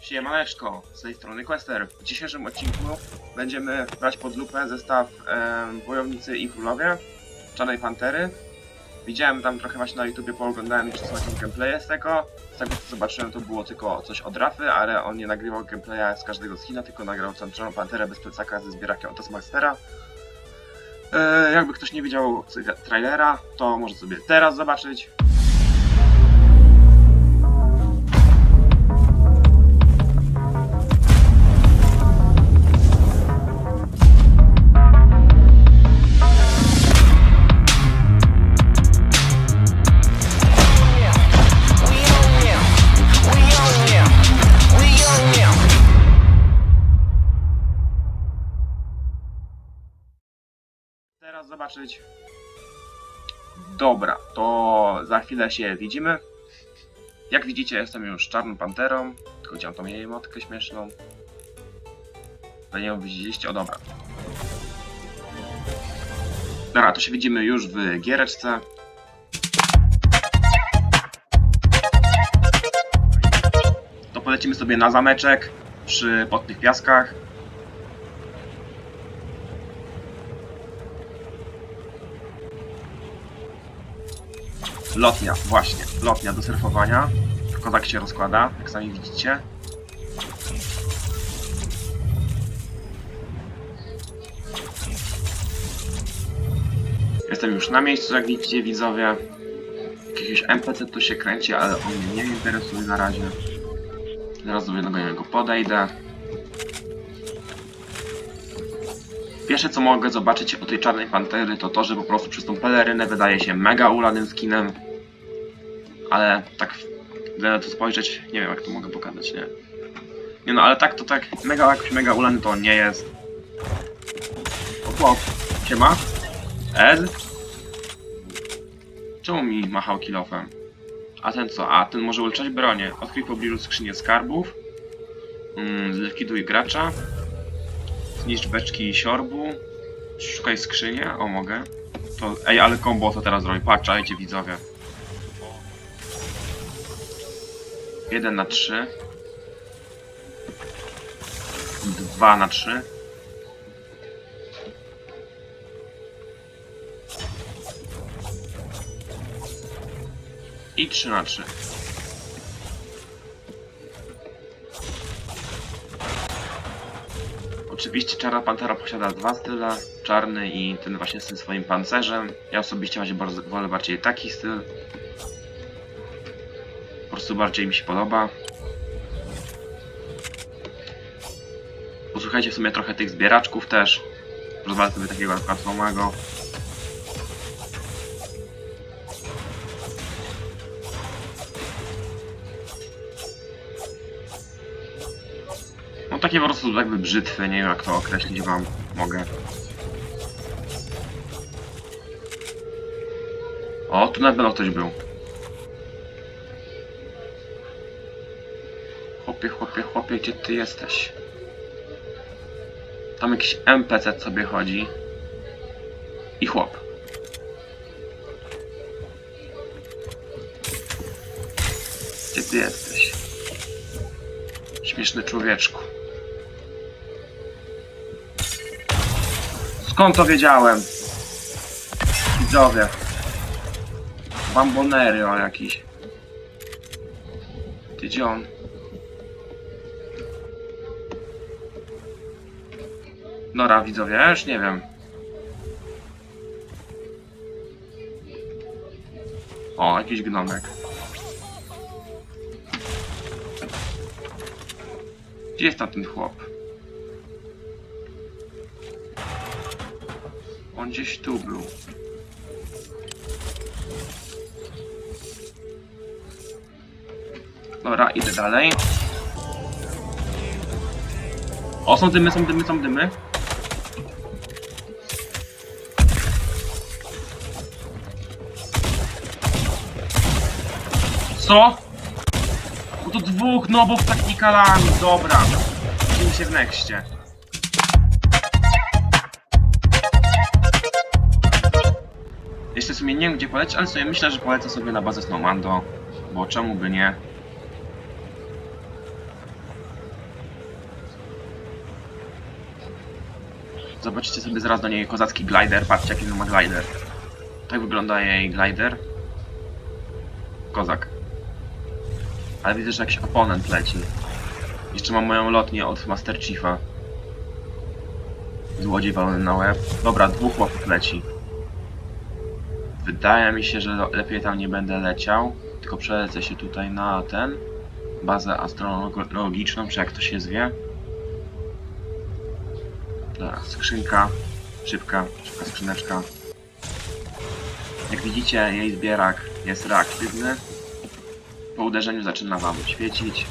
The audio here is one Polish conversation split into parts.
Siemaneczko, z tej strony Quester. W dzisiejszym odcinku będziemy brać pod lupę zestaw em, Wojownicy i Królowie Czarnej Pantery. Widziałem tam trochę właśnie na YouTubie, pooglądałem czy są jakieś gameplaye z tego. Z tego co zobaczyłem to było tylko coś od Rafy, ale on nie nagrywał gameplaya z każdego skina, tylko nagrał tam Czarną Panterę bez plecaka ze zbierakiem od Taskmastera. E, jakby ktoś nie widział trailera, to może sobie teraz zobaczyć. Zobaczyć. Dobra, to za chwilę się widzimy. Jak widzicie, jestem już czarną panterą. Tylko chciałem tą jej motkę śmieszną. Nie ją widzieliście? O dobra. Dobra, to się widzimy już w giereczce. To polecimy sobie na zameczek przy potnych piaskach. Lotnia, właśnie. Lotnia do surfowania. Tylko tak się rozkłada, jak sami widzicie. Jestem już na miejscu, jak widzicie widzowie. Jakiś NPC tu się kręci, ale on mnie nie interesuje na razie. Zaraz do niego podejdę. Pierwsze co mogę zobaczyć o tej czarnej pantery to to, że po prostu przez tą pelerynę wydaje się mega ulanym skinem. Ale tak, gdy na to spojrzeć, nie wiem jak to mogę pokazać, nie? Nie no, ale tak to tak, mega jakoś mega ulany to nie jest. O chłop, siema? Ed? Czemu mi machał kilofem? A ten co? A, ten może uleczać bronię. Odkryj w pobliżu skrzynię skarbów. Mm, zlikwiduj gracza. Zniszcz beczki siorbu. Szukaj skrzynię. O, mogę. To, ej, ale combo to teraz robi. Patrzajcie, widzowie. 1 na 3. 2 na 3. I 3 na 3. Oczywiście Czarna Pantera posiada dwa style, czarny i ten właśnie z tym swoim pancerzem. Ja osobiście właśnie wolę bardziej taki styl. Prostu bardziej mi się podoba. Posłuchajcie w sumie trochę tych zbieraczków też. Rozwalę sobie takiego samego. No takie po prostu jakby brzytwy, nie wiem jak to określić wam mogę. O, tu na pewno ktoś był. Chłopie, chłopie, gdzie ty jesteś? Tam jakiś NPC sobie chodzi. I chłop. Gdzie ty jesteś? Śmieszny człowieczku. Skąd to wiedziałem? Widzowie. Bambonery o jakiś. Ty gdzie on? Nora widzowie, już nie wiem. O, jakiś gnomek. Gdzie jest tam ten chłop? On gdzieś tu był. Dobra, idę dalej. O, są dymy, są dymy, są dymy. Co? No to dwóch nobów taknikalami, dobra. Widzimy się w nexcie. Jeszcze w sumie nie wiem gdzie polecić, ale sobie myślę, że polecę sobie na bazę Snowmando, bo czemu by nie? Zobaczycie sobie zaraz do niej kozacki glider, patrzcie jaki ma glider. Tak wygląda jej glider. Kozak. Ale widzę, że jakiś oponent leci. Jeszcze mam moją lotnię od Master Chiefa. Złodziej walony na łeb. Dobra, dwóch chłopów leci. Wydaje mi się, że lepiej tam nie będę leciał, tylko przelecę się tutaj na ten bazę astronomiczną, czy jak to się zwie. Dobra, skrzynka, szybka, szybka skrzyneczka. Jak widzicie, jej zbierak jest reaktywny. Po uderzeniu zaczyna wam świecić.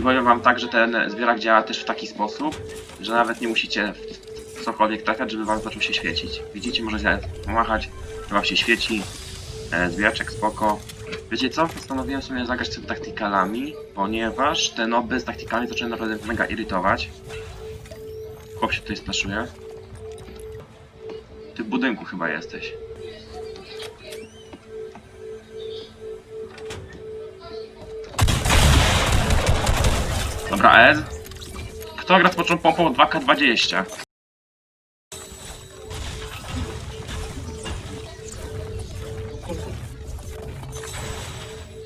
I powiem wam tak, że ten zbierak działa też w taki sposób, że nawet nie musicie w cokolwiek trafiać, żeby wam zaczął się świecić. Widzicie, możecie pomachać, wam się świeci. E, zbieraczek spoko. Wiecie co? Postanowiłem sobie zagrać sobie taktykalami, ponieważ te noby z taktykami zaczęły naprawdę mega irytować. Chłop się tutaj splaszuje. Ty w budynku chyba jesteś. Dobra, Ed. Kto gra z początką pompą 2K20?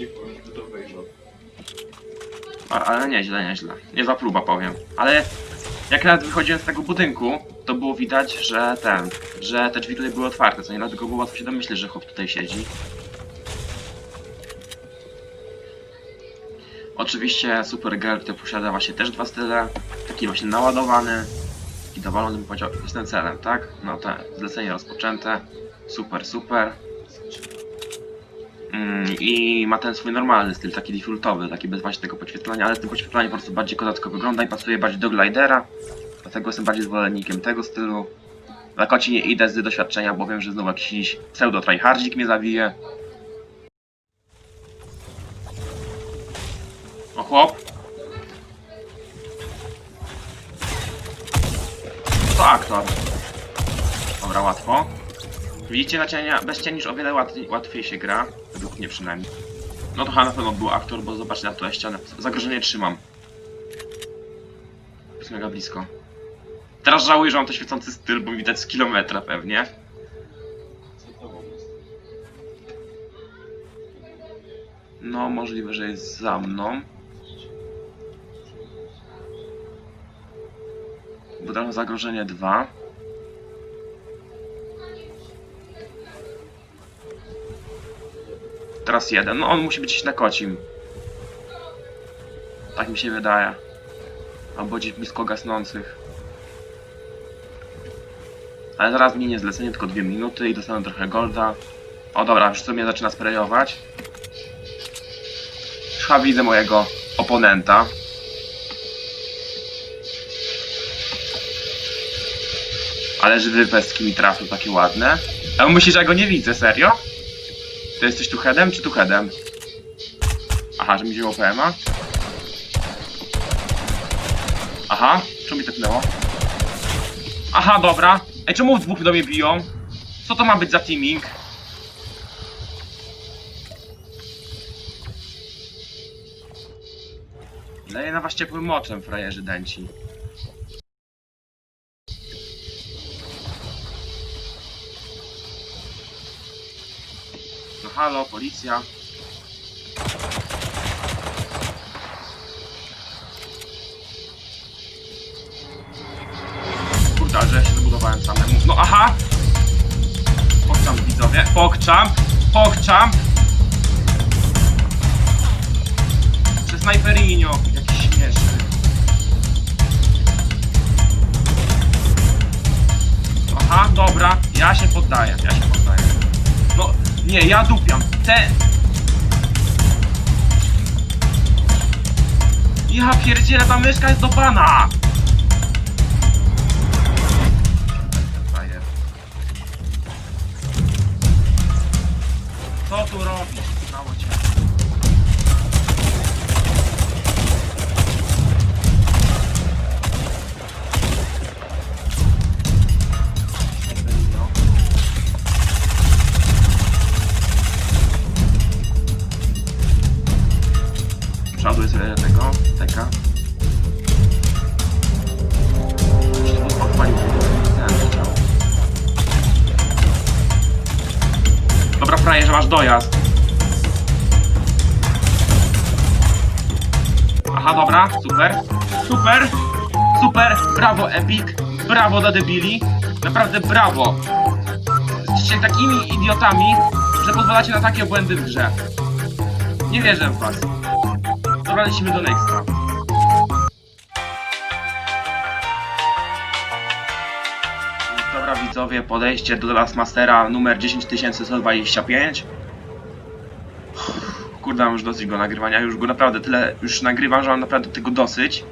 Nie powiem, żeby to wyjrzał. A, ale nieźle, nieźle. Nie za próba powiem. Ale jak nawet wychodziłem z tego budynku, to było widać, że ten, że te drzwi tutaj były otwarte, co nie dlatego było łatwo się domyśleć, że chłop tutaj siedzi. Oczywiście Super Girl tutaj posiada właśnie też dwa style. Taki właśnie naładowany i dowalony bym powiedział tym celem, tak? No to zlecenie rozpoczęte. Super, super. Mm, I ma ten swój normalny styl, taki defaultowy, taki bez właśnie tego podświetlania, ale z tym podświetlaniem po prostu bardziej kozacko wygląda i pasuje bardziej do glidera. Dlatego jestem bardziej zwolennikiem tego stylu. Na koci nie idę z doświadczenia, bo wiem, że znowu jakiś pseudo tryhardzik mnie zabije. Chłop. To aktor. Dobra, łatwo. Widzicie, na cienia, bez cieni już o wiele łatwiej, łatwiej się gra. Według mnie przynajmniej. No to chyba na pewno był aktor, bo zobaczcie na tę ścianę. Zagrożenie trzymam. Jest mega blisko. Teraz żałuję, że mam to świecący styl, bo widać z kilometra pewnie. To? No, możliwe, że jest za mną. Teraz zagrożenie 2. Teraz jeden. No on musi być na kocim. Tak mi się wydaje. Albo gdzieś blisko gasnących. Ale zaraz minie zlecenie, tylko dwie minuty i dostanę trochę golda. O dobra, już co mnie zaczyna sprayować. Chyba widzę mojego oponenta. Ale żywy pestki mi trafił takie ładne. A on myśli, że ja go nie widzę, serio? To jesteś tu headem czy tu headem? Aha, że mi wzięło PMA? Aha, czemu mi tepnęło? Aha, dobra. Ej, czemu w dwóch do mnie biją? Co to ma być za teaming? Leje na was ciepłym moczem, frajerzy dęci. Halo, policja. Kurde, że się zabudowałem samemu. No aha! Pokczam widzowie, pokczam, pokczam! Przez snajperinio, jakiś śmieszny. Aha, dobra, ja się poddaję, ja się poddaję. Nie, ja dupiam. Te... Ja pierdzielę, ta myszka jest do pana! Co tu robisz? Dojazd. Aha, dobra, super. Super. Super. Brawo, Epic. Brawo dla debili. Naprawdę brawo. Jesteście takimi idiotami, że pozwalacie na takie błędy w grze. Nie wierzę w was. Dobra, do Nexta. Dobra widzowie, podejście do Last Mastera numer 10125. Kurde, mam już dosyć go nagrywania, już go naprawdę tyle, już nagrywam, że mam naprawdę tego dosyć.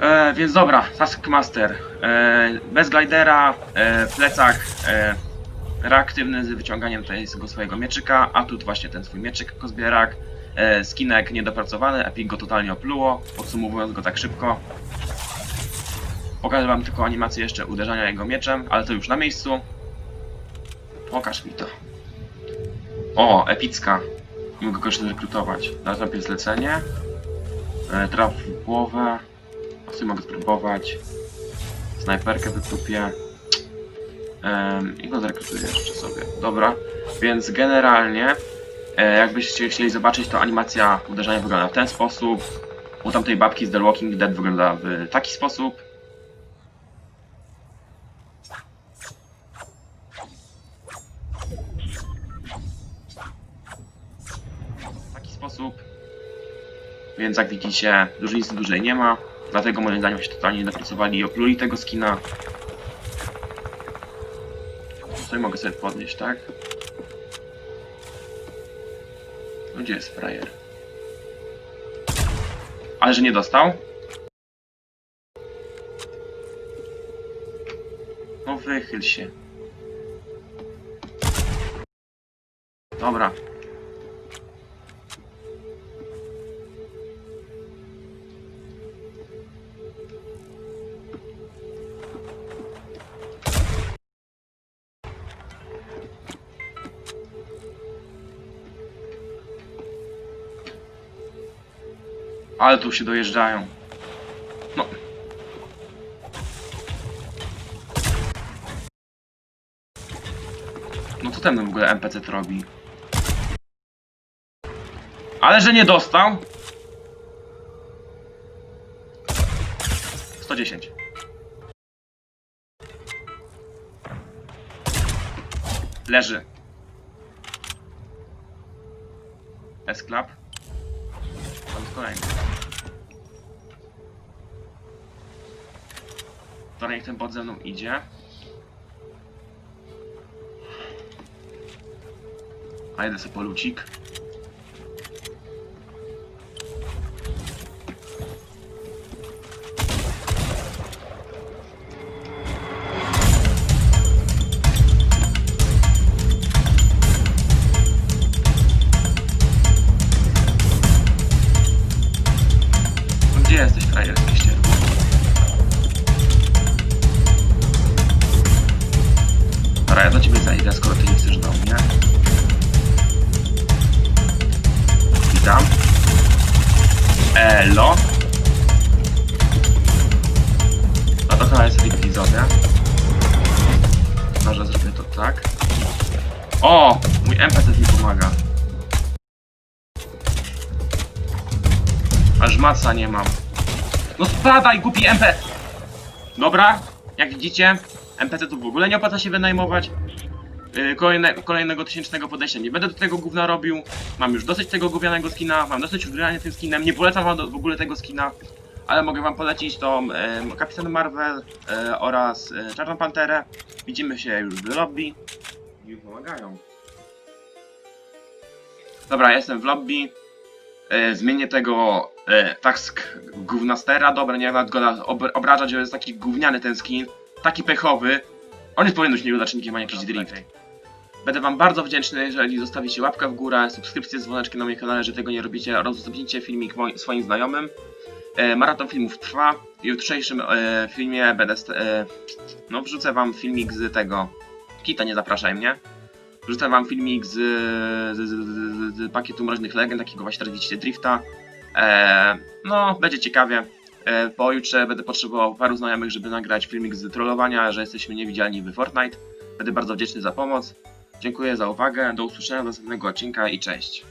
E, więc dobra, Taskmaster. E, bez glidera, e, plecak, e, reaktywny z wyciąganiem tego swojego mieczyka, a tu właśnie ten swój mieczyk kozbierak. E, skinek niedopracowany, Epic go totalnie opluło, podsumowując go tak szybko. Pokażę wam tylko animację jeszcze uderzania jego mieczem, ale to już na miejscu. Pokaż mi to. O, epicka. Nie mogę go jeszcze zrekrutować. Teraz najpierw zlecenie. E, traf w głowę. A mogę spróbować. Snajperkę wykupię. I go zrekrutuję jeszcze sobie. Dobra. Więc generalnie, e, jakbyście chcieli zobaczyć, to animacja uderzania wygląda w ten sposób. U tamtej babki z The Walking Dead wygląda w taki sposób. Sposób. Więc jak widzicie, różnicy dużej nie ma. Dlatego moim zdaniem się totalnie nie napracowali i opluli tego skina. Tutaj mogę sobie podnieść, tak? No gdzie jest frajer? Ale że nie dostał? No wychyl się. Dobra, Ale tu się dojeżdżają. No. No co ten w ogóle NPC robi? Ale że nie dostał? 110. Leży. S-Club. Kolejny. Dobra, niech ten bot ze mną idzie. A jedę sobie po lucik. To jest epizodnia. Może zrobię to tak. O! Mój NPC mi pomaga. Aż maca nie mam. No spadaj, głupi MP! Dobra, jak widzicie, NPC tu w ogóle nie opłaca się wynajmować. Yy, kolejne, kolejnego tysięcznego podejścia nie będę do tego gówna robił. Mam już dosyć tego gównianego skina, mam dosyć grania tym skinem, nie polecam wam do, w ogóle tego skina. Ale mogę wam polecić tą yy, Kapitan Marvel yy, oraz yy, Czarną Panterę. Widzimy się już w lobby. Mi pomagają. Dobra, jestem w lobby. E, zmienię tego e, task gównastera, dobra, nie ma go ob obrażać, że jest taki gówniany ten skin, taki pechowy. On jest powinien być nieudacznikiem, a nie jakiś drift. Będę wam bardzo wdzięczny, jeżeli zostawicie łapkę w górę, subskrypcję z dzwoneczkiem na moim kanale, że tego nie robicie, oraz udostępnijcie filmik swoim znajomym. E, maraton filmów trwa. W jutrzejszym e, filmie będę, e, no wrzucę wam filmik z tego, Kita nie zapraszaj mnie. Wrzucę wam filmik z, z, z, z, z pakietu Mroźnych Legend, takiego właśnie teraz widzicie Drifta. No, będzie ciekawie. E, pojutrze będę potrzebował paru znajomych, żeby nagrać filmik z trollowania, że jesteśmy niewidzialni w Fortnite. Będę bardzo wdzięczny za pomoc. Dziękuję za uwagę, do usłyszenia do następnego odcinka i cześć.